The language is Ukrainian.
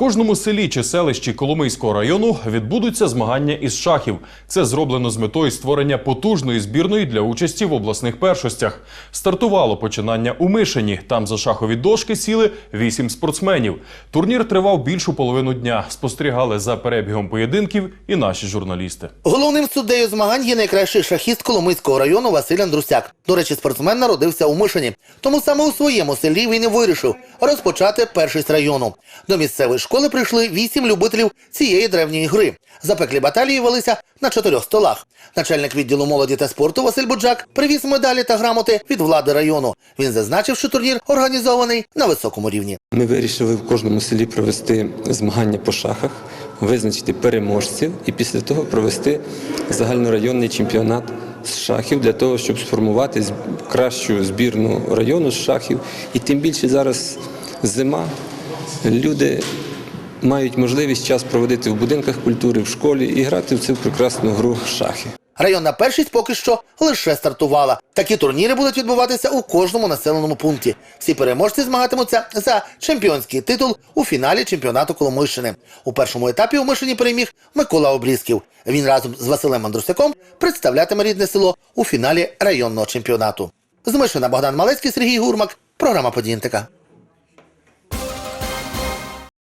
кожному селі чи селищі Коломийського району відбудуться змагання із шахів. Це зроблено з метою створення потужної збірної для участі в обласних першостях. Стартувало починання у Мишені. Там за шахові дошки сіли вісім спортсменів. Турнір тривав більшу половину дня. Спостерігали за перебігом поєдинків і наші журналісти. Головним суддею змагань є найкращий шахіст Коломийського району Василь Андрусяк. До речі, спортсмен народився у Мишині. Тому саме у своєму селі він і вирішив розпочати першість району. До місцевої школи прийшли вісім любителів цієї древньої гри. Запеклі баталії велися на чотирьох столах. Начальник відділу молоді та спорту Василь Буджак привіз медалі та грамоти від влади району. Він зазначив, що турнір організований на високому рівні. Ми вирішили в кожному селі провести змагання по шахах, визначити переможців і після того провести загальнорайонний чемпіонат з шахів для того, щоб сформувати кращу збірну району з шахів. І тим більше зараз зима. Люди мають можливість час проводити в будинках культури, в школі і грати в цю прекрасну гру шахи. Районна першість поки що лише стартувала. Такі турніри будуть відбуватися у кожному населеному пункті. Всі переможці змагатимуться за чемпіонський титул у фіналі чемпіонату Коломийщини. У першому етапі у Мишині переміг Микола Обрізків. Він разом з Василем Андрусяком представлятиме рідне село у фіналі районного чемпіонату. З Мишина Богдан Малецький, Сергій Гурмак. Програма «Події НТК».